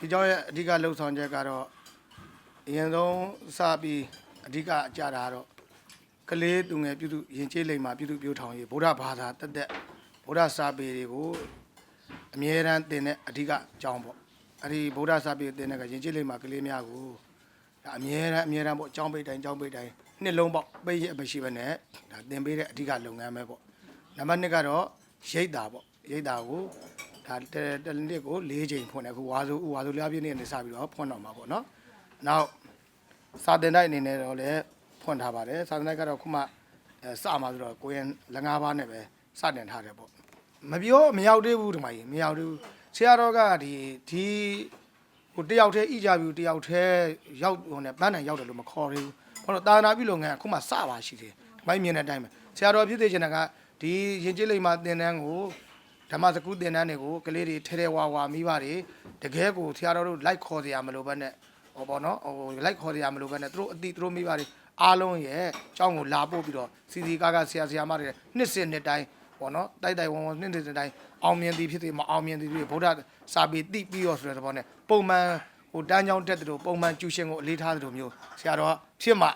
ဒီကြောင့်ရဲ့အဓိကလှုပ်ဆောင်ချက်ကတော့အရင်ဆုံးစပြီးအဓိကအကြတာကတော့ကလေးသူငယ်ပြုစုရင်ကျေးလိမ်မှာပြုစုပြောထောင်ရေးဗုဒ္ဓဘာသာတက်တက်ဗုဒ္ဓစာပေတွေကိုအမြဲတမ်းသင်တဲ့အဓိကအကြောင်းပေါ့အဲ့ဒီဗုဒ္ဓစာပေသင်တဲ့ကရင်ကျေးလိမ်မှာကလေးများကိုဒါအမြဲတမ်းအမြဲတမ်းပေါ့အကြောင်းပိတ်တိုင်းအကြောင်းပိတ်တိုင်းနှစ်လုံးပေါ့ပိတ်ရမရှိဘဲနဲ့ဒါသင်ပေးတဲ့အဓိကလုပ်ငန်းပဲပေါ့နံပါတ်1ကတော့ရိတ်တာပေါ့ရိတ်တာကို ဒါတတနှစ်ကို၄ချိန်ဖွင့်တယ်အခုဝါဆိုဝါဆိုလျားပြည့်နေ့ကနေစပြီးတော့ဖွင့်တော့မှာပေါ့နော်။နောက်စာတင်တိုက်အနေနဲ့တော့လည်းဖွင့်ထားပါတယ်။စာတင်တိုက်ကတော့ခုမှအဲစမှာဆိုတော့ကိုရင်လက်ငါးပါးနဲ့ပဲစတင်ထားတယ်ပေါ့။မပြောမရောက်သေးဘူးဒီမှာကြီးမရောက်သေးဘူး။ဆရာတော်ကဒီဒီဟိုတယောက်တည်းဣကြပြီတယောက်တည်းရောက်ဟိုနဲ့ပန်းတိုင်ရောက်တယ်လို့မခေါ်သေးဘူး။ဘာလို့တာနာပြုလုပ်ငန်းအခုမှစပါရှိတယ်။ဒီမိုင်းမြင်တဲ့အတိုင်းပဲဆရာတော်ဖြစ်သေးချင်တာကဒီရင်ကျေးလိမ္မာသင်တန်းကို ဓမ္မစကုသင်တန်းတွေကိုကလေးတွေထဲထဲဝါဝါမိပါတွေတကယ်ကိုဆရာတော်တို့လိုက်ခေါ်စရာမလိုဘဲနဲ့ဟောပေါ့နော်ဟိုလိုက်ခေါ်စရာမလိုဘဲနဲ့သူတို့အတိသူတို့မိပါတွေအားလုံးရဲ့အကြောင်းကိုလာပို့ပြီးတော့စီစီကားကားဆရာဆရာမတွေနှစ်စဉ်နှစ်တိုင်းပေါ့နော်တိုက်တိုက်ဝုံဝုံနှစ်စဉ်နှစ်တိုင်းအောင်မြင်သည်ဖြစ်သည်မအောင်မြင်သည်ဖြစ်ဗုဒ္ဓစာပေတိပြီးရောဆိုတဲ့ဘောနဲ့ပုံမှန်ဟိုတန်းချောင်းတက်တဲ့လိုပုံမှန်ကျူရှင်ကိုအလေးထားတဲ့လိုမျိုးဆရာတော်ကဖြစ်မှ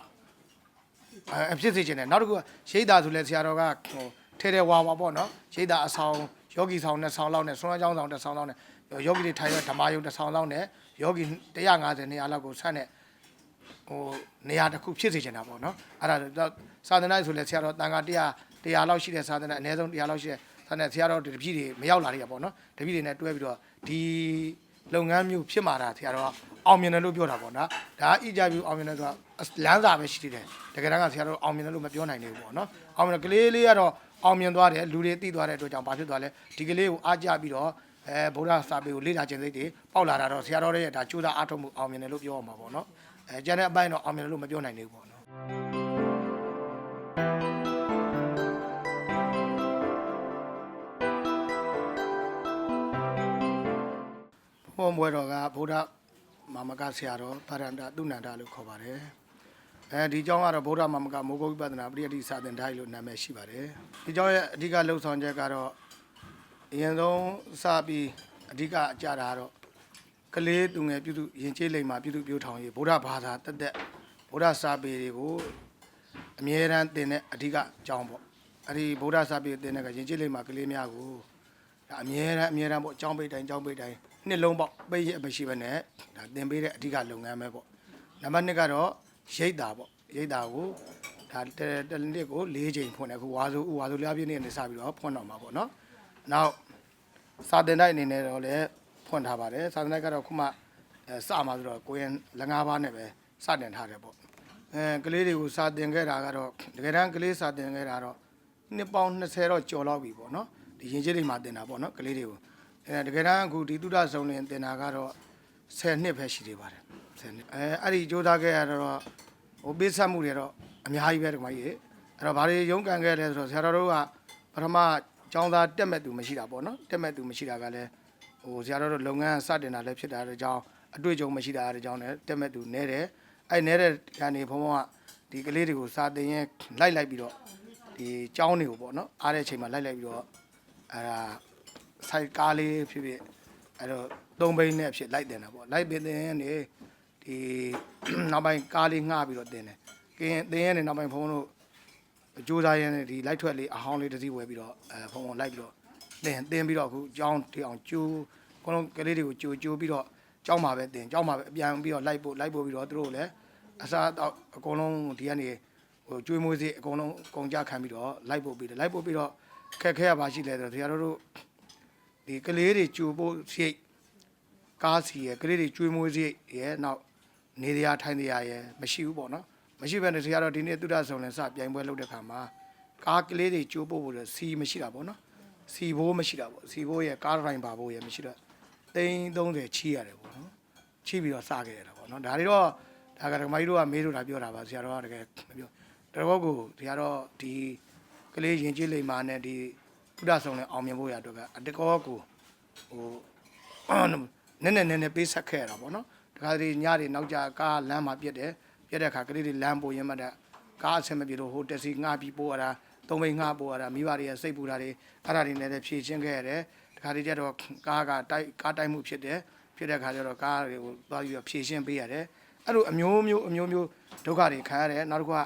အဲဖြစ်စေချင်တယ်နောက်တစ်ခုကရိတ်တာဆိုလဲဆရာတော်ကဟိုထဲထဲဝါဝါပေါ့နော်ရိတ်တာအဆောင် ယောဂီဆောင်နဲ့ဆောင်လောက်နဲ့ဆွမ်းအကြောင်းဆောင်တစ်ဆောင်လောက်နဲ့ယောဂီတွေထိုင်ရဓမ္မယုံတစ်ဆောင်လောက်နဲ့ယောဂီ150နေရာလောက်ကိုဆက်နဲ့ဟိုနေရာတစ်ခုဖြစ်စေချင်တာပေါ့နော်အဲ့ဒါတော့စာသနာ့ဆိုလဲဆရာတော်တန်ခါ100 100လောက်ရှိတဲ့စာသနာ့အနည်းဆုံး100လောက်ရှိတဲ့စာသနာ့ဆရာတော်တပည့်တွေမရောက်လာရပေါ့နော်တပည့်တွေနဲ့တွဲပြီးတော့ဒီလုပ်ငန်းမျိုးဖြစ်မှာတာဆရာတော်ကအောင်မြင်တယ်လို့ပြောတာပေါ့နော်ဒါအကြပြုအောင်မြင်တယ်ဆိုတာလမ်းစာပဲရှိသေးတယ်တကယ်တမ်းကဆရာတော်အောင်မြင်တယ်လို့မပြောနိုင်သေးဘူးပေါ့နော်အောင်မြင်တယ်ကလေးလေးကတော့ အောင်မြင်သွားတယ်လူတွေသိသွားတဲ့အတွက်ကြောင့်ဘာဖြစ်သွားလဲဒီကလေးကိုအားကြပြီးတော့အဲဗုဒ္ဓစာပေကိုလေ့လာခြင်းစိတ်တွေပေါက်လာတာတော့ဆရာတော်ရဲ့ဒါကြိုးစားအားထုတ်မှုအောင်မြင်တယ်လို့ပြောရမှာပေါ့နော်အဲကျန်တဲ့အပိုင်းတော့အောင်မြင်တယ်လို့မပြောနိုင်သေးဘူးပေါ့နော်ဘုံဘွဲတော်ကဗုဒ္ဓမာမကဆရာတော်ဗရန္တသုနန္ဒလို့ခေါ်ပါတယ်။ အဲဒီကျောင်းကတော့ဗုဒ္ဓမာမကမိုးကုတ်ဝိပဿနာပရိယတိစာသင်တိုင်းလို့နာမည်ရှိပါတယ်။ဒီကျောင်းရဲ့အဓိကလှုပ်ဆောင်ချက်ကတော့အရင်ဆုံးစပြီးအဓိကအကြတာကတော့ကလေးသူငယ်ပြုစုရင်ကျေးလိမ်မှာပြုစုပြောထောင်ရေးဗုဒ္ဓဘာသာတက်တက်ဗုဒ္ဓစာပေတွေကိုအမြဲတမ်းသင်တဲ့အဓိကအကြောင်းပေါ့။အဲဒီဗုဒ္ဓစာပေသင်တဲ့ကရင်ကျေးလိမ်မှာကလေးများကိုဒါအမြဲတမ်းအမြဲတမ်းပေါ့အကြောင်းပိတ်တိုင်းအကြောင်းပိတ်တိုင်းနှစ်လုံးပေါ့ပိတ်ရမရှိဘဲနဲ့ဒါသင်ပေးတဲ့အဓိကလုပ်ငန်းပဲပေါ့နံပါတ်2ကတော့ ရိတ်တာပေါ့ရိတ်တာကိုဒါတတနှစ်ကို၄ချိန်ဖွင့်တယ်အခုဝါဆိုဝါဆိုလျားပြည့်နေ့ကနေစပြီးတော့ဖွင့်တော့မှာပေါ့နော်နောက်စာတင်တိုက်အနေနဲ့တော့လည်းဖွင့်ထားပါတယ်စာတင်တိုက်ကတော့ခုမှအဲစမှာဆိုတော့ကိုရင်လက်ငါးပါးနဲ့ပဲစတင်ထားတယ်ပေါ့အဲကလေးတွေကိုစာတင်ခဲ့တာကတော့တကယ်တမ်းကလေးစာတင်ခဲ့တာတော့နှစ်ပေါင်း20တော့ကျော်လောက်ပြီပေါ့နော်ဒီရင်ကျေးတွေမှာတင်တာပေါ့နော်ကလေးတွေကိုအဲတကယ်တမ်းအခုဒီတုဒ္ဒဆုံးလင်တင်တာကတော့ 10နှစ်ပဲရှိသေးပါတယ်10နှစ်အဲအဲ့ဒီကြိုးစားခဲ့ရတော့ဟိုပေးဆက်မှုတွေတော့အများကြီးပဲဒီမှာကြီးအဲ့တော့ဘာတွေရုန်းကန်ခဲ့လဲဆိုတော့ဆရာတော်တို့ကပထမကျောင်းသားတက်မဲ့သူမရှိတာပေါ့နော်တက်မဲ့သူမရှိတာကလည်းဟိုဆရာတော်တို့လုပ်ငန်းစတင်တာလည်းဖြစ်တာတဲ့ကြောင်းအတွေ့အကြုံမရှိတာတဲ့ကြောင်းလည်းတက်မဲ့သူနဲတယ်အဲ့နဲတဲ့ကနေဘုံဘုံကဒီကလေးတွေကိုစာတင်ရင်လိုက်လိုက်ပြီးတော့ဒီကျောင်းတွေကိုပေါ့နော်အားတဲ့အချိန်မှာလိုက်လိုက်ပြီးတော့အဲဒါစိုက်ကားလေးဖြစ်ဖြစ် အဲတော့သုံးဘိန်းနဲ့ဖြစ်လိုက်တင်တာပေါ့လိုက်ပင်တင်နေဒီနောက်ပိုင်းကားလေးငှားပြီးတော့တင်တယ်ကင်းတင်ရနေနောက်ပိုင်းဖုန်းတို့ကြိုးစားရင်းနဲ့ဒီလိုက်ထွက်လေးအဟောင်းလေးတစ်စီးဝယ်ပြီးတော့အဲဖုန်းဖုန်းလိုက်ပြီးတော့တင်တင်ပြီးတော့အခုကျောင်းတီအောင်ကျိုးအကုန်လုံးကလေးတွေကိုကျိုးကျိုးပြီးတော့ကျောင်းမှာပဲတင်ကျောင်းမှာပဲအပြန်ပြီးတော့လိုက်ပို့လိုက်ပို့ပြီးတော့သူတို့လည်းအစားတော့အကုန်လုံးဒီကနေဟိုကျွေးမွေးစေးအကုန်လုံးကုန်ကြခံပြီးတော့လိုက်ပို့ပြီးတယ်လိုက်ပို့ပြီးတော့ခက်ခဲရပါရှိလဲဆိုတော့တရားတော်တို့ ဒီကလေးတွေကြိုဖို့စိတ်ကားစီရယ်ကလေးတွေကျွေးမွေးစေးရယ်နောက်နေတရားထိုင်တရားရယ်မရှိဘူးပေါ့နော်မရှိဘဲနဲ့တရားတော်ဒီနေ့သုဒ္ဓဆောင်လည်းစပြိုင်ပွဲလုပ်တဲ့ခါမှာကားကလေးတွေကြိုးပို့ဖို့လည်းစီမရှိတာပေါ့နော်စီဘိုးမရှိတာပေါ့စီဘိုးရယ်ကားရိုင်ပါဘိုးရယ်မရှိတော့သိန်း30ချီရတယ်ပေါ့နော်ချီပြီးတော့စခဲ့ရတာပေါ့နော်ဒါတွေတော့ဒါကဓမ္မကြီးတို့ကမေးလို့တာပြောတာပါဆရာတော်ကတကယ်မပြောတော်တော်ကိုဒီကတော့ဒီကလေးရင်ကျေးလိမ္မာနဲ့ဒီ ကုဒဆောင်နဲ့အောင်မြင်ဖို့ရအတွက်ကအတကောကိုဟိုနည်းနည်းနည်းနည်းပေးဆက်ခဲ့ရတာပေါ့နော်တခါတည်းညတွေနောက်ကြကားလမ်းမှာပြက်တယ်ပြက်တဲ့အခါကလေးတွေလမ်းပိုရင်မှတ်တဲ့ကားအဆင်မပြေလို့ဟိုတက်စီငှားပြီးပို့ရတာသုံးမိန်ငှားပို့ရတာမိဘတွေရဲ့စိတ်ပူတာတွေအဲ့ဒါတွေနဲ့လည်းဖြည့်ချင်းခဲ့ရတယ်တခါတည်းကျတော့ကားကတိုက်ကားတိုက်မှုဖြစ်တယ်ဖြစ်တဲ့ခါကျတော့ကားတွေကိုသွားပြီးတော့ဖြည့်ရှင်းပေးရတယ်အဲ့လိုအမျိုးမျိုးအမျိုးမျိုးဒုက္ခတွေခံရတယ်နောက်တစ်ခုက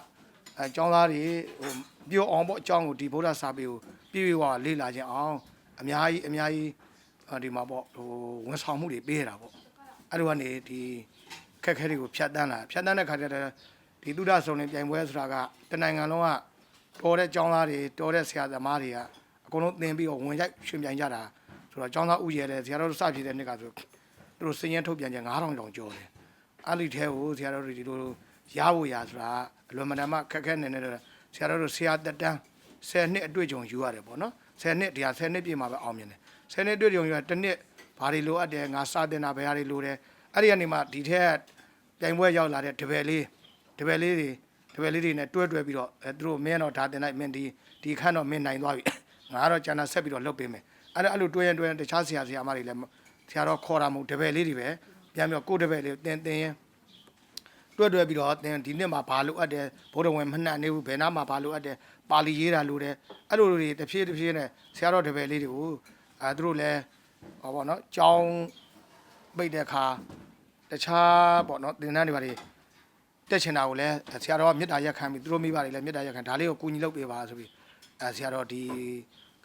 အဲကျောင်းသားတွေဟိုပြောအောင်ပေါ့အကြောင်းကိုဒီဗုဒ္ဓစာပေကို ပြည့်ပြည့်ဝဝလေ့လာခြင်းအောင်အများကြီးအများကြီးအော်ဒီမှာပေါ့ဟိုဝန်ဆောင်မှုတွေပေးရတာပေါ့အဲ့လိုကနေဒီခက်ခဲတွေကိုဖြတ်တန်းလာဖြတ်တန်းတဲ့ခါကျတော့ဒီသုဒ္ဓဆုံနေပြိုင်ပွဲဆိုတာကတနိုင်ငံလုံးကတော်တဲ့ကျောင်းသားတွေတော်တဲ့ဆရာသမားတွေကအကုန်လုံးသင်ပြီးတော့ဝင်ရိုက်ရှင်ပြိုင်ကြတာဆိုတော့ကျောင်းသားဥရဲတဲ့ဆရာတော်တို့စဖြစ်တဲ့နှစ်ကဆိုသူတို့စည်ရင်ထုတ်ပြန်ချက်9000တောင်ကျော်တယ်အဲ့ဒီထဲကိုဆရာတော်တို့ဒီလိုရဖို့ရဆိုတာအလွန်မတန်မှခက်ခဲနေနေတော့ဆရာတော်တို့ဆရာတက်တန်း 10နှစ်အတွေ့အကြုံယူရတယ်ပေါ့နော်10နှစ်တရား10နှစ်ပြည့်မှာပဲအောင်မြင်တယ်10နှစ်အတွေ့အကြုံယူရတစ်နှစ်ဘာတွေလိုအပ်တယ်ငါစတင်တာဘယ်ဟာတွေလိုတယ်အဲ့ဒီကနေမှဒီထက်ပြိုင်ပွဲရောက်လာတဲ့တပည့်လေးတပည့်လေးတွေတပည့်လေးတွေနဲ့တွဲတွဲပြီးတော့အဲသူတို့မင်းတော့ဒါတင်လိုက်မင်းဒီဒီခန့်တော့မင်းနိုင်သွားပြီငါကတော့ကျန်တာဆက်ပြီးတော့လုပ်ပေးမယ်အဲ့ဒါအဲ့လိုတွဲရင်တွဲရင်တခြားဆရာဆရာမတွေလည်းဆရာတော်ခေါ်တာမဟုတ်တပည့်လေးတွေပဲပြန်ပြီးတော့ကိုယ်တပည့်လေးတင်တင်ရင် တွဲတွဲပြီးတော့တင်ဒီနှစ်မှာဘာလို့အပ်တယ်ဘုရားဝင်မနှံ့နေဘူးဘယ်နာမှာဘာလို့အပ်တယ်ပါဠိရေးတာလို့တယ်အဲ့လိုတွေတစ်ဖြည်းတစ်ဖြည်းနဲ့ဆရာတော်တပည့်လေးတွေကိုအဲသူတို့လည်းဟောပေါ့နော်ကြောင်းပိတ်တဲ့အခါတခြားပေါ့နော်သင်္นานတွေပါတွေတက်ချင်တာကိုလည်းဆရာတော်ကမေတ္တာရက်ခံပြီးသူတို့မိဘတွေလည်းမေတ္တာရက်ခံဒါလေးကိုကူညီလုပ်ပေးပါဆိုပြီးအဲဆရာတော်ဒီ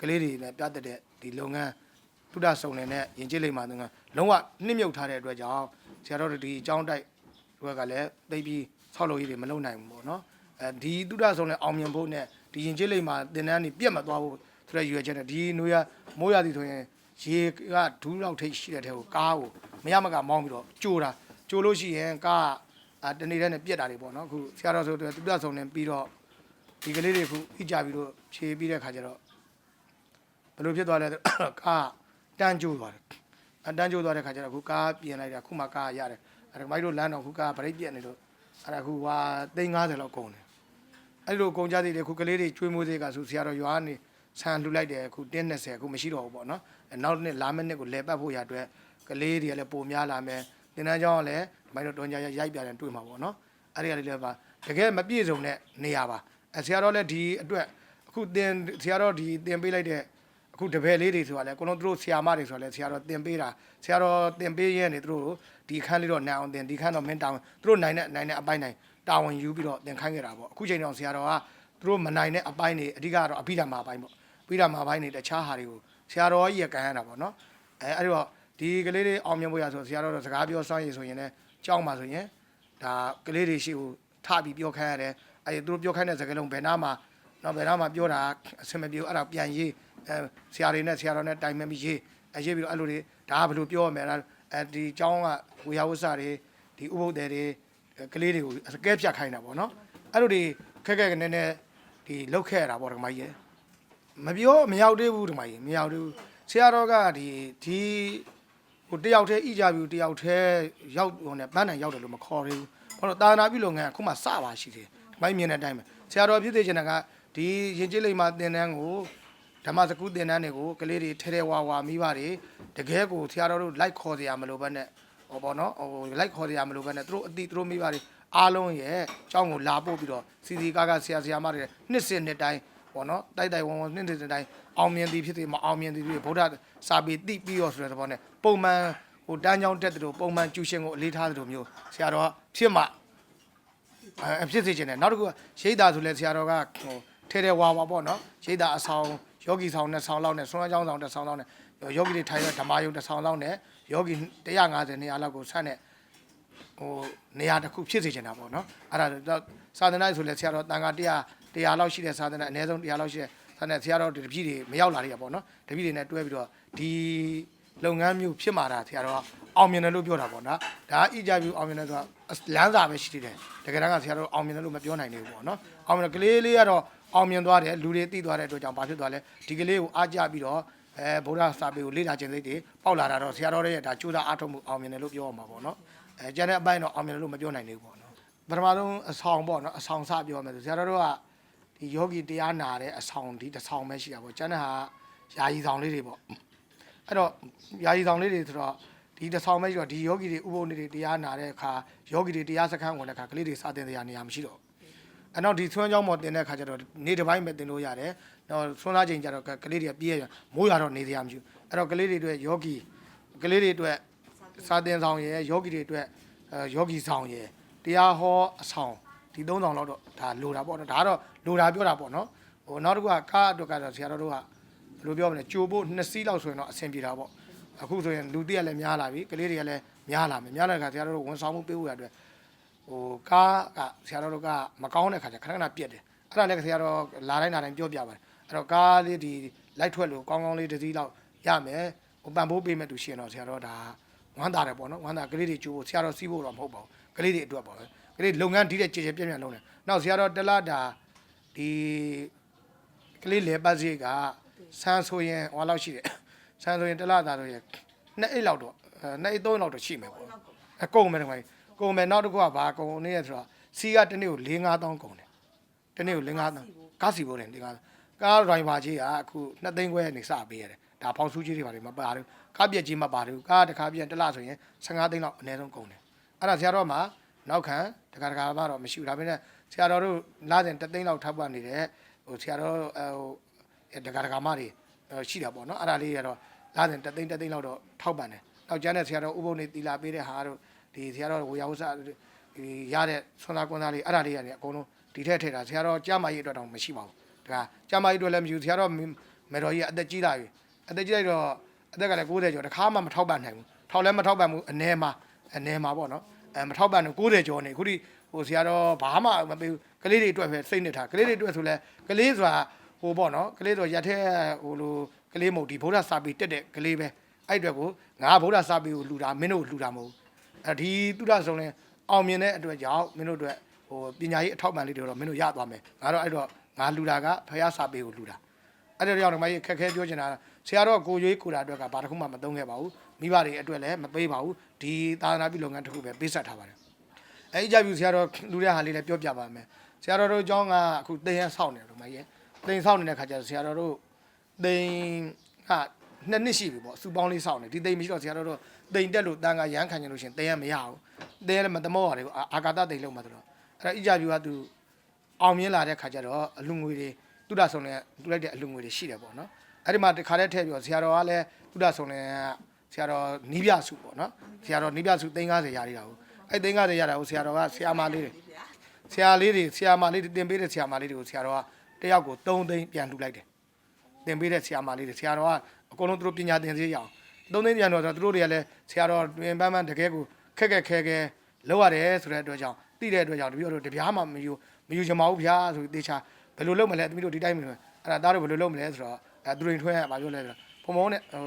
ကလေးတွေနဲ့ပြတ်တဲ့ဒီလုပ်ငန်းသုဒ္ဓဆုံနေနဲ့ယဉ်ကျေးလိမ္မာသင်္ကန်းလုံးဝနှိမ့်မြုပ်ထားတဲ့အတွက်ကြောင့်ဆရာတော်တို့ဒီအကြောင်းတိုက် ဒီဘက်ကလည်းသိပြီးဆောက်လုပ်ရေးတွေမလုပ်နိုင်ဘူးပေါ့နော်အဲဒီတုဒ္ဒဆုံးလည်းအောင်မြင်ဖို့နဲ့ဒီရင်ကျေးလိမ်မှာတင်တန်းနေပြတ်မသွားဘူးဆိုတဲ့ရွေချက်နဲ့ဒီနွေရမိုးရသည်ဆိုရင်ရေကဒူးလောက်ထိတ်ရှိတဲ့ထဲကိုကားကိုမရမကမောင်းပြီးတော့ကြိုတာကြိုလို့ရှိရင်ကားအာတနေတဲ့နဲ့ပြက်တာတွေပေါ့နော်အခုဆရာတော်ဆိုသူတဆုံနေပြီးတော့ဒီကလေးတွေခုဣကြပြီးတော့ဖြေပြီးတဲ့ခါကျတော့ဘယ်လိုဖြစ်သွားလဲကားတန်းကျိုးသွားတယ်အတန်းကျိုးသွားတဲ့ခါကျတော့ခုကားပြင်လိုက်တာခုမှကားရတယ် အဲ့ဒါမိုက်တို့လမ်းတော့အခုကားဗရိတ်ပြက်နေလို့အဲ့ဒါအခုဟာ350လောက်ကုန်တယ်အဲ့လိုကုန်ကြသေးတယ်အခုကလေးတွေကျွေးမွေးသေးကဆိုဆရာတော်ရွာကနေဆန်လှူလိုက်တယ်အခုတင်း20အခုမရှိတော့ဘူးပေါ့နော်အဲနောက်နှစ်လာမယ့်နှစ်ကိုလဲပတ်ဖို့ရအတွက်ကလေးတွေကလည်းပိုများလာမယ်တင်တန်းကျောင်းကလည်းမိုင်းတော့တွန်ကြရိုက်ပြတယ်တွေ့မှာပေါ့နော်အဲ့ဒီကလေးလည်းပါတကယ်မပြည့်စုံတဲ့နေရာပါအဲဆရာတော်လည်းဒီအတွက်အခုတင်ဆရာတော်ဒီတင်ပေးလိုက်တဲ့ အခုတပည့်လေးတွေဆိုတာလည်းအကုန်လုံးသူတို့ဆရာမတွေဆိုတာလည်းဆရာတော်တင်ပေးတာဆရာတော်တင်ပေးရဲနေသူတို့ဒီခန်းလေးတော့နိုင်အောင်တင်ဒီခန်းတော့မင်းတောင်းသူတို့နိုင်တဲ့နိုင်တဲ့အပိုင်းနိုင်တာဝန်ယူပြီးတော့တင်ခိုင်းခဲ့တာပေါ့အခုချိန်တော့ဆရာတော်ကသူတို့မနိုင်တဲ့အပိုင်းတွေအဓိကတော့အဘိဓမ္မာအပိုင်းပေါ့အဘိဓမ္မာအပိုင်းတွေတခြားဟာတွေကိုဆရာတော်ကြီးရကန်ရတာပေါ့နော်အဲအဲ့တော့ဒီကလေးတွေအောင်မြင်ဖို့ရဆိုဆရာတော်တို့စကားပြောစွမ်းရည်ဆိုရင်လည်းကြောက်ပါဆိုရင်ဒါကလေးတွေရှိကိုထပြီးပြောခိုင်းရတယ်အဲဒီသူတို့ပြောခိုင်းတဲ့စကားလုံးဘယ်နာမှာနော်ဘယ်နာမှာပြောတာအဆင်မပြေဘူးအဲ့ဒါပြန်ရေး အဲဆရာတွေနဲ့ဆရာတော်နဲ့တိုင်ပင်ပြီးရေးအဲရေးပြီးတော့အဲ့လိုတွေဒါကဘယ်လိုပြောရမလဲအဲဒီเจ้าကဝေယဝဆတွေဒီဥပုဒ်တယ်တွေကလေးတွေကိုအကဲဖြတ်ခိုင်းတာပေါ့နော်အဲ့လိုတွေခက်ခက်နဲ့နဲ့ဒီလောက်ခဲ့ရတာပေါ့ဓမ္မကြီးရဲ့မပြောမရောက်သေးဘူးဓမ္မကြီးမရောက်သေးဘူးဆရာတော်ကဒီဒီဟိုတယောက်တည်းဣကြပြီတယောက်တည်းရောက်ဟိုနဲ့ပန်းနိုင်ရောက်တယ်လို့မခေါ်သေးဘူးဘာလို့တာနာပြုလုပ်ငန်းအခုမှစပါရှိတယ်ဓမ္မကြီးမြင်တဲ့အတိုင်းပဲဆရာတော်ဖြစ်သေးချင်တာကဒီရင်ကျေးလိမ္မာသင်တန်းကို ဓမ္မစကုသင်တန်းတွေကိုကလေးတွေထဲထဲဝါဝါမိဘတွေတကယ်ကိုဆရာတော်တို့လိုက်ခေါ်စရာမလိုဘဲနဲ့ဟောပေါ့နော်ဟိုလိုက်ခေါ်စရာမလိုဘဲနဲ့သူတို့အတိသူတို့မိဘတွေအားလုံးရဲ့အကြောင်းကိုလာပို့ပြီးတော့စီစီကားကားဆရာဆရာမတွေနှစ်စဉ်နှစ်တိုင်းပေါ့နော်တိုက်တိုက်ဝန်းဝန်းနှစ်စဉ်နှစ်တိုင်းအောင်မြင်သည်ဖြစ်သည်မအောင်မြင်သည်ဖြစ်ဗုဒ္ဓစာပေတိပြီးရောဆိုတဲ့သဘောနဲ့ပုံမှန်ဟိုတန်းချောင်းတက်တဲ့လိုပုံမှန်ကျူရှင်ကိုအလေးထားတဲ့လိုမျိုးဆရာတော်ကဖြစ်မှအဲဖြစ်စေချင်တယ်နောက်တစ်ခုကရှိတာဆိုလဲဆရာတော်ကဟိုထဲထဲဝါဝါပေါ့နော်ရှိတာအဆောင် ယောဂီဆောင်နဲ့ဆောင်လောက်နဲ့ဆွမ်းကြောင်းဆောင်တစ်ဆောင်လောက်နဲ့ယောဂီတွေထိုင်တဲ့ဓမ္မယုံတစ်ဆောင်လောက်နဲ့ယောဂီ150နေရာလောက်ကိုဆက်နဲ့ဟိုနေရာတစ်ခုဖြစ်စေချင်တာပေါ့နော်အဲ့ဒါတော့သာသနာ့ဆိုလဲဆရာတော်တန်ခါ100 100လောက်ရှိတဲ့သာသနာအနည်းဆုံး100လောက်ရှိတဲ့သာသနာဆရာတော်တပည့်တွေမရောက်လာရပေါ့နော်တပည့်တွေနဲ့တွဲပြီးတော့ဒီလုပ်ငန်းမျိုးဖြစ်မှာတာဆရာတော်ကအောင်မြင်တယ်လို့ပြောတာပေါ့နော်ဒါအကြပြုအောင်မြင်တယ်ဆိုတာလမ်းစာပဲရှိသေးတယ်တကယ်တမ်းကဆရာတော်အောင်မြင်တယ်လို့မပြောနိုင်သေးဘူးပေါ့နော်အောင်မြင်တယ်ကလေးလေးကတော့ အောင်မြင်သွားတယ်လူတွေသိသွားတဲ့အတွက်ကြောင့်ဘာဖြစ်သွားလဲဒီကလေးကိုအားကြပြီးတော့အဲဗုဒ္ဓစာပေကိုလေ့လာခြင်းစိတ်တွေပေါက်လာတာတော့ဆရာတော်ရဲ့ဒါကြိုးစားအားထုတ်မှုအောင်မြင်တယ်လို့ပြောရမှာပေါ့နော်အဲကျန်တဲ့အပိုင်းတော့အောင်မြင်တယ်လို့မပြောနိုင်သေးဘူးပေါ့နော်ပထမဆုံးအဆောင်ပေါ့နော်အဆောင်စပြောရမယ်ဆိုဆရာတော်တို့ကဒီယောဂီတရားနာတဲ့အဆောင်ဒီတစ်ဆောင်ပဲရှိတာပေါ့ကျန်တဲ့ဟာယာယီဆောင်လေးတွေပေါ့အဲ့တော့ယာယီဆောင်လေးတွေဆိုတော့ဒီတစ်ဆောင်မဲ့ဆိုတော့ဒီယောဂီတွေဥပုပ်နေတွေတရားနာတဲ့အခါယောဂီတွေတရားစခန်းဝင်တဲ့အခါကလေးတွေစာတင်တရားနေရာမရှိတော့ဘူး အဲ့တော့ဒီဆွမ်းကြောင်းပေါ်တင်တဲ့အခါကျတော့နေတစ်ပိုင်းပဲတင်လို့ရတယ်။တော့ဆွမ်းသားချိန်ကျတော့ကလေးတွေကပြေးရမိုးရတော့နေတရားမရှိဘူး။အဲ့တော့ကလေးတွေအတွက်ယောဂီကလေးတွေအတွက်စာသင်ဆောင်ရယ်ယောဂီတွေအတွက်အဲယောဂီဆောင်ရယ်တရားဟောအဆောင်ဒီသုံးဆောင်လောက်တော့ဒါလိုတာပေါ့နော်ဒါကတော့လိုတာပြောတာပေါ့နော်ဟိုနောက်တစ်ခုကကားအတွက်ကတော့ဆရာတော်တို့ကဘယ်လိုပြောမလဲကြိုဖို့နှစ်စီးလောက်ဆိုရင်တော့အဆင်ပြေတာပေါ့အခုဆိုရင်လူတရက်လည်းများလာပြီကလေးတွေကလည်းများလာမယ်များလာတဲ့ခါဆရာတော်တို့ဝန်ဆောင်မှုပေးဖို့ရအတွက် ဟိုကားကဆရာတော်တို့ကမကောင်းတဲ့ခါကျခဏခဏပြက်တယ်အဲ့ဒါလည်းဆရာတော်လာတိုင်းလာတိုင်းပြောပြပါတယ်အဲ့တော့ကားလေးဒီလိုက်ထွက်လို့ကောင်းကောင်းလေးတစ်စီးလောက်ရမယ်ဟိုပံပိုးပေးမဲ့သူရှင်တော့ဆရာတော်ဒါဝမ်းသာတယ်ပေါ့နော်ဝမ်းသာကလေးတွေကြိုးဖို့ဆရာတော်စီးဖို့တော့မဟုတ်ပါဘူးကလေးတွေအတွက်ပေါ့ကလေးလုပ်ငန်းဒီတဲ့ကြည်ကြည်ပြည့်ပြည့်လုံးတယ်နောက်ဆရာတော်တလားတာဒီကလေးလေပတ်စီကဆန်းဆိုရင်ဟောလောက်ရှိတယ်ဆန်းဆိုရင်တလားတာဆိုရင်နှစ်အိတ်လောက်တော့အဲနှစ်အိတ်သုံးအိတ်လောက်တော့ရှိမယ်ပေါ့အကုန်မယ်တခါကြီး ကုန်မယ်နောက်တစ်ခုကဘာကုန်နေရဆိုတော့စီကတစ်နေ့ကို၄၅တောင်းကုန်တယ်တစ်နေ့ကို၄၅တောင်းကားစီဖို့တယ်ဒီကားကားဒရိုင်ဘာကြီးကအခု2သိန်းခွဲနေစပေးရတယ်ဒါဖောက်စုကြီးတွေပါလေမပါဘူးကားပြက်ကြီးမပါဘူးကားတစ်ခါပြန်တစ်လဆိုရင်15သိန်းလောက်အနည်းဆုံးကုန်တယ်အဲ့ဒါဆရာတော်မှာနောက်ခံတခါတခါမှတော့မရှိဘူးဒါပေမဲ့ဆရာတော်တို့လာစဉ်3သိန်းလောက်ထောက်ပံ့နေတဲ့ဟိုဆရာတော်ဟိုတခါတခါမှတွေရှိတာပေါ့နော်အဲ့ဒါလေးကတော့လာစဉ်3သိန်း3သိန်းလောက်တော့ထောက်ပံ့တယ်နောက်ကျန်တဲ့ဆရာတော်ဥပုံနေတီလာပေးတဲ့ဟာတို့ ဒီဆရာတော်ဝေယဝဆဒီရတဲ့ဆွမ်းသားကွန်းသားလေးအဲ့ဒါလေးရတယ်အကုန်လုံးဒီထက်ထည့်တာဆရာတော်ကြားမကြီးအတွက်တော့မရှိပါဘူးဒါကကြားမကြီးအတွက်လည်းမရှိဘူးဆရာတော်မေတော်ကြီးကအသက်ကြီးလာပြီအသက်ကြီးလိုက်တော့အသက်ကလည်း90ကျော်တခါမှမထောက်ပံ့နိုင်ဘူးထောက်လည်းမထောက်ပံ့ဘူးအနေမှာအနေမှာပေါ့နော်အဲမထောက်ပံ့ဘူး90ကျော်နေခုဒီဟိုဆရာတော်ဘာမှမပေးဘူးကလေးတွေအတွက်ပဲစိတ်နဲ့ထားကလေးတွေအတွက်ဆိုလဲကလေးဆိုတာဟိုပေါ့နော်ကလေးဆိုရက်ထဲဟိုလိုကလေးမဟုတ်ဒီဗုဒ္ဓစာပေတက်တဲ့ကလေးပဲအဲ့အတွက်ကိုငါဗုဒ္ဓစာပေကိုလှူတာမင်းတို့လှူတာမဟုတ် အဲဒီသူရဆုံးလဲအောင်မြင်တဲ့အတွက်ကြောင့်မင်းတို့အတွက်ဟိုပညာရေးအထောက်ပံ့လေးတွေတော့မင်းတို့ရသွားမယ်ငါတော့အဲ့တော့ငါလှူတာကဖះစာပေကိုလှူတာအဲ့ဒါကြောင့်ဒီမှာခက်ခဲပြောချင်တာဆရာတော်ကိုရွေးကိုတာအတွက်ကဘာတစ်ခုမှမသုံးခဲ့ပါဘူးမိဘတွေအတွက်လည်းမပေးပါဘူးဒီသာသနာပြုလုပ်ငန်းတစ်ခုပဲပေးဆက်ထားပါတယ်အဲ့ဒီကြပြီဆရာတော်လူတဲ့ဟာလေးလည်းပြောပြပါမယ်ဆရာတော်တို့အကြောင်းကအခုသင်ရဆောက်နေတယ်ဒီမှာရေသင်ဆောက်နေတဲ့ခါကျတော့ဆရာတော်တို့သင်ကနှစ်နှစ်ရှိပြီပေါ့စူပေါင်းလေးဆောက်နေဒီသိမမရှိတော့ဆရာတော်တို့ တိမ်တက်လို့တန်ကရမ်းခံကြလို့ရှင်သင်ရမရဘူးသင်ရလည်းမတမောရတယ်အာကာသတိမ်လုံးမှာဆိုတော့အဲ့ဒါအကြပြီကသူအောင်မြင်လာတဲ့ခါကျတော့အလူငွေတွေတုဒ္ဒဆုံနဲ့တူလိုက်တဲ့အလူငွေတွေရှိတယ်ပေါ့နော်အဲ့ဒီမှာတခါတည်းထည့်ပြီးတော့ဆရာတော်ကလည်းတုဒ္ဒဆုံနဲ့ဆရာတော်နီးပြစုပေါ့နော်ဆရာတော်နီးပြစု350ရရတာကိုအဲ့350ရတာကိုဆရာတော်ကဆရာမလေးတွေဆရာလေးတွေဆရာမလေးတွေတင်ပေးတဲ့ဆရာမလေးတွေကိုဆရာတော်ကတယောက်ကို3သိန်းပြန်လှူလိုက်တယ်တင်ပေးတဲ့ဆရာမလေးတွေဆရာတော်ကအကုန်လုံးသူတို့ပညာသင်စေရအောင် 3သိန်းပြန်တော့သူတို့တွေကလည်းဆရာတော်တွင်ပန်းပန်းတကယ်ကိုခက်ခက်ခဲခဲလောက်ရတယ်ဆိုတဲ့အတွက်ကြောင့်သိတဲ့အတွက်ကြောင့်တပည့်တော်တို့တပြားမှမယူမယူချင်ပါဘူးဗျာဆိုပြီးတေချာဘယ်လိုလုပ်မလဲတပည့်တို့ဒီတိုင်းမလို့အဲ့ဒါသားတို့ဘယ်လိုလုပ်မလဲဆိုတော့အဲသူရင်ထွဲရမှာပြောလဲဆိုတော့ဖုံဖုံနဲ့ဟို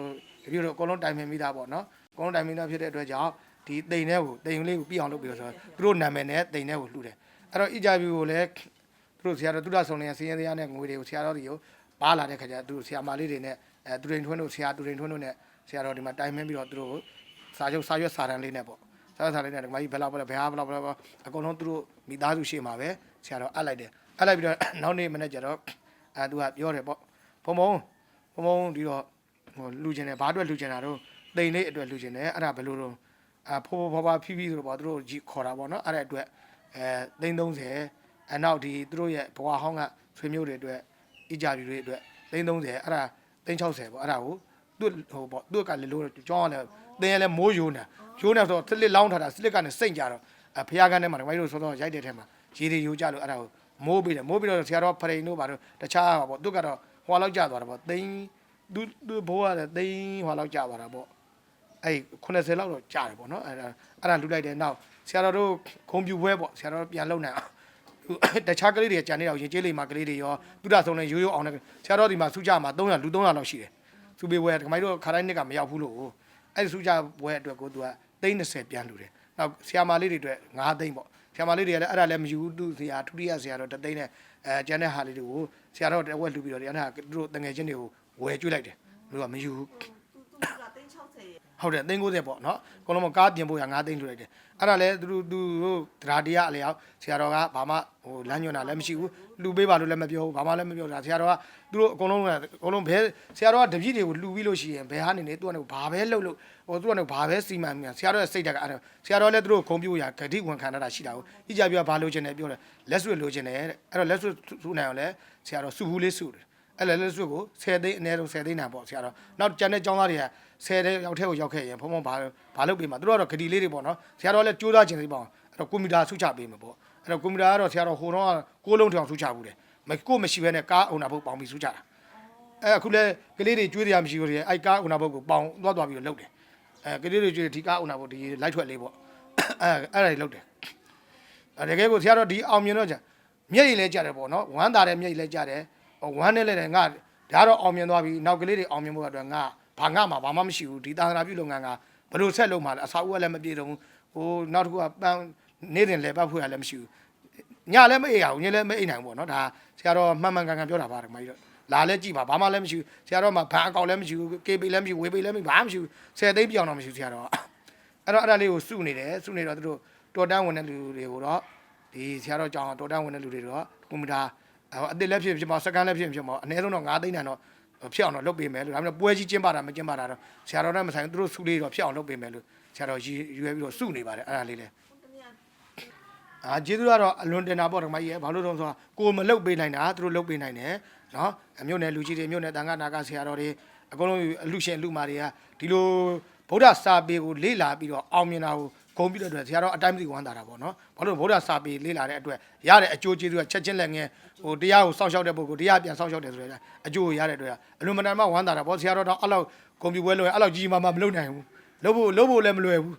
တပည့်တို့အကုန်လုံးတိုင်ပင်မိသားပေါ့နော်အကုန်လုံးတိုင်ပင်သားဖြစ်တဲ့အတွက်ကြောင့်ဒီတိမ်ထဲကိုတိမ်လေးကိုပြအောင်လုပ်ပြီးတော့ဆိုတော့သူတို့နာမည်နဲ့တိမ်ထဲကိုလှူတယ်အဲ့တော့အကြပြီကိုလည်းသူတို့ဆရာတော်သူရဆောင်နေဆင်းရဲတရားနဲ့ငွေတွေကိုဆရာတော်တွေကိုပါလာတဲ့ခါကျသူတို့ဆရာမလေးတွေနဲ့အဲသူရင်ထွန်းတို့ဆရာသူရင်ထွန်းတို့နဲ့ ဆရာတော်ဒီမှာတိုင်ပင်ပြီးတော့သူတို့ကိုစာချုပ်စာရွက်စာတမ်းလေးနဲ့ပေါ့စာရွက်စာတမ်းလေးနဲ့ဒီမှာကြီးဘယ်လောက်ဘယ်လောက်ဘယ်ဟာဘယ်လောက်ဘယ်လောက်အကုန်လုံးသူတို့မိသားစုရှိမှာပဲဆရာတော်အပ်လိုက်တယ်အပ်လိုက်ပြီးတော့နောက်နေ့မနေ့ကျတော့အဲသူကပြောတယ်ပေါ့ဘုံဘုံဘုံဘုံဒီတော့ဟိုလူကျင်တယ်ဘာအတွက်လူကျင်တာတော့တိမ်လေးအတွက်လူကျင်တယ်အဲ့ဒါဘယ်လိုတော့အဖိုးဖိုးဖွားဖွားဖြီးဖြီးဆိုတော့ပေါ့သူတို့ကြီးခေါ်တာပေါ့နော်အဲ့ဒါအတွက်အဲ330အနောက်ဒီသူတို့ရဲ့ဘွားဟောင်းကဆွေမျိုးတွေအတွက်အကြပြီတွေအတွက်330အဲ့ဒါ360ပေါ့အဲ့ဒါကို သူ့ဟိုပေါ့သူ့ကလည်းလို့ကြောင်းလည်းတင်းရလည်းမိုးယိုးနေယိုးနေဆိုတော့စလစ်လောင်းထားတာစလစ်ကနေစိတ်ကြတော့အဖျားကန်းထဲမှာဒီမိုင်းတို့ဆိုတော့ရိုက်တဲ့ထဲမှာရေတွေယိုးကြလို့အဲ့ဒါကိုမိုးပြီးတယ်မိုးပြီးတော့ဆရာတော်ဖရိန်တို့ဘာလို့တခြားပါပေါ့သူကတော့ဟွာလောက်ကြသွားတာပေါ့သိန်းသူသူဘိုးကလည်းသိန်းဟွာလောက်ကြသွားတာပေါ့အဲ့90လောက်တော့ကြာတယ်ပေါ့နော်အဲ့ဒါအဲ့ဒါလူလိုက်တယ်နောက်ဆရာတော်တို့ခုံပြူပွဲပေါ့ဆရာတော်ပြန်လုံနိုင်အောင်တခြားကလေးတွေကြံနေတော့ရင်ကျေးလိမ်မှာကလေးတွေရောသူရဆုံးနဲ့ရိုးရိုးအောင်နဲ့ဆရာတော်ဒီမှာစုကြမှာ300လူ300လောက်ရှိတယ် စုပေးပွဲကမိုင်းတို့ခါတိုင်းနှစ်ကမရောက်ဘူးလို့အဲ့စုကြပွဲအတွက်ကိုသူက30ပြန်လူတယ်နောက်ဆရာမလေးတွေအတွက်9သိန်းပေါ့ဆရာမလေးတွေကလည်းအဲ့ဒါလည်းမယူဘူးသူဆရာထူရိယဆရာတော်တသိန်းနဲ့အဲကျန်တဲ့ဟာလေးတွေကိုဆရာတော်တဝက်လူပြီးတော့ဒီအဲ့ဒါသူတို့တငယ်ချင်းတွေကိုဝယ်ကျွေးလိုက်တယ်သူကမယူဘူးသူကတိန်း60ရဲ့ ဟုတ်တယ်သိန်း90ပေါ့နော်အကုန်လုံးမကားပြင်ဖို့ရ9သိန်းလှူလိုက်တယ်အဲ့ဒါလည်းသူတို့သူတို့တရားတရားအလျောက်ဆရာတော်ကဘာမှဟိုလမ်းညွှန်တာလည်းမရှိဘူးလှူပေးပါလို့လည်းမပြောဘူးဘာမှလည်းမပြောတာဆရာတော်ကသူတို့အကုန်လုံးကအကုန်လုံးဘဲဆရာတော်ကတပည့်တွေကိုလှူပြီးလို့ရှိရင်ဘယ်ဟာနေနေသူကနေဘာပဲလှုပ်လို့ဟိုသူကနေဘာပဲစီမံမြန်ဆရာတော်ရဲ့စိတ်ဓာတ်ကအဲ့ဒါဆရာတော်လည်းသူတို့ခုံပြူရဂတိဝန်ခံတာရှိတာကိုဤကြပြဘာလို့ခြင်းလဲပြောတယ်လက်ဆွေလိုခြင်းတယ်တဲ့အဲ့တော့လက်ဆွေစုနိုင်အောင်လဲဆရာတော်စုဘူးလေးစုတယ် အဲ့လက်လက်စွပ်ကို10သိန်းအနည်းဆုံး10သိန်းတန်ပေါ့ဆရာတော်နောက်ကျန်တဲ့ကျောင်းသားတွေက10တဲ့ရောက်ထဲကိုရောက်ခဲ့ရင်ဘုံဘုံဘာဘာလုပ်ပေးမှာသူတို့ကတော့ဂတိလေးတွေပေါ့နော်ဆရာတော်လည်းကြိုးစားခြင်းလေးပေါ့အဲ့တော့ကွန်ပျူတာဆုချပေးမှာပေါ့အဲ့တော့ကွန်ပျူတာကတော့ဆရာတော်ဟိုတော့ကိုးလုံးထောင်ဆုချဘူးတယ်မကိုမရှိဘဲနဲ့ကားအုံနာဘုတ်ပေါင်ပြီးဆုချတာအဲ့အခုလဲကလေးတွေကျွေးတရားမရှိဘူးတွေအဲ့ကားအုံနာဘုတ်ကိုပေါင်သွားသွားပြီးတော့လုပ်တယ်အဲကလေးတွေကျွေးဒီကားအုံနာဘုတ်ဒီလိုက်ထွက်လေးပေါ့အဲ့အဲ့ဒါတွေလုပ်တယ်အဲတကယ်ကိုဆရာတော်ဒီအောင်မြင်တော့じゃမျက်ရည်လဲကြတယ်ပေါ့နော်ဝမ်းသာတဲ့မျက်ရည်လဲကြတယ်ဟို ဝမ်းနဲ့လဲတယ်ငါဒါတော့အောင်မြင်သွားပြီနောက်ကလေးတွေအောင်မြင်ဖို့အတွက်ငါဘာငါမှာဘာမှမရှိဘူးဒီသာသနာပြုလုပ်ငန်းကဘယ်လိုဆက်လုပ်မှာလဲအစာအုပ်ကလည်းမပြေတော့ဘူးဟိုနောက်တစ်ခုကပန်းနေတင်လဲပတ်ဖို့ရလည်းမရှိဘူးညလည်းမအိပ်ရဘူးညလည်းမအိပ်နိုင်ဘူးပေါ့နော်ဒါဆရာတော်မှန်မှန်ကန်ကန်ပြောတာပါတယ်မကြီးတော့လာလဲကြည့်ပါဘာမှလည်းမရှိဘူးဆရာတော်မှာဘန်အကောင့်လည်းမရှိဘူးကေပီလည်းမရှိဘူးဝေပီလည်းမရှိဘူးဘာမှမရှိဘူးဆယ်သိန်းပြောင်းတော့မရှိဘူးဆရာတော်ကအဲ့တော့အဲ့ဒါလေးကိုစုနေတယ်စုနေတော့သူတို့တော်တန်းဝင်တဲ့လူတွေကိုတော့ဒီဆရာတော်ကြောင့်တော်တန်းဝင်တဲ့လူတွေတော့ကွန်ပျူတာဟို အစ်စ်လည်းဖြစ်ဖြစ်မစကန်လည်းဖြစ်ဖြစ်မအနည်းဆုံးတော့9သိန်းတန်တော့ဖြစ်အောင်တော့လုပ်ပေးမယ်လို့ဒါပေမဲ့ပွဲကြီးကျင်းပတာမကျင်းပတာတော့ဆရာတော်နဲ့မဆိုင်သူတို့စုလေးတော့ဖြစ်အောင်လုပ်ပေးမယ်လို့ဆရာတော်ရည်ရွယ်ပြီးတော့စုနေပါတယ်အဲ့ဒါလေးလေတမယအာကျေးဇူးကတော့အလွန်တင်တာပေါ့ဓမ္မကြီးရဲ့ဘာလို့လဲဆိုတော့ကိုယ်မလုပ်ပေးနိုင်တာသူတို့လုပ်ပေးနိုင်တယ်နော်အမျိုးနယ်လူကြီးတွေအမျိုးနယ်တန်ခါနာကဆရာတော်တွေအကုန်လုံးအလူရှင်လူမာတွေကဒီလိုဗုဒ္ဓစာပေကိုလေ့လာပြီးတော့အောင်မြင်တာကို ဂုဏ်ပြုတဲ့အတွက်ဆရာတော်အတိုင်းမသိဝမ်းသာတာပေါ့နော်ဘာလို့ဗုဒ္ဓစာပေလေ့လာတဲ့အတွက်ရတဲ့အကျိုးကျေးဇူးကချက်ချင်းလက်ငယ်ဟိုတရားကိုစောင့်ရှောက်တဲ့ပုဂ္ဂိုလ်တရားပြန်စောင့်ရှောက်တယ်ဆိုတဲ့အကျိုးကိုရတဲ့အတွက်အလွန်မတန်မှဝမ်းသာတာပေါ့ဆရာတော်တော့အဲ့လောက်ဂုဏ်ပြုပွဲလို့အဲ့လောက်ကြီးမားမားမလုပ်နိုင်ဘူးလုပ်ဖို့လုပ်ဖို့လည်းမလွယ်ဘူး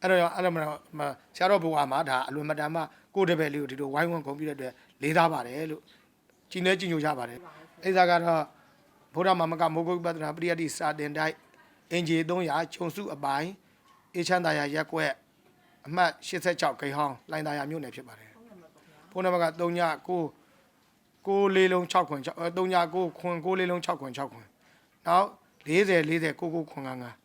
အဲ့တော့အဲ့တော့မဆရာတော်ဘုရားမှာဒါအလွန်မတန်မှကိုယ်တပည့်လေးကိုဒီလိုဝိုင်းဝန်းကုန်ပြတဲ့အတွက်လေးစားပါတယ်လို့ကြည်နေကြည်ညိုကြပါတယ်အဲ့ဒါကတော့ဘုရားမမကမိုးကုတ်ပဒနာပရိယတိစာတင်တိုက်အင်ဂျီ300ခြုံစုအပိုင်းအေချမ်းသာရရက်ကွက် အမှတ်86ဂိဟောင်းလိုင်သာယာမြို့နယ်ဖြစ်ပါတယ်ဘုရားမက3ည9 6လေးလုံး6ခွင်6 3ည9ခွင်6လေးလုံး6ခွင်6ခွင်နောက်40 40 9 9ခွင်9 9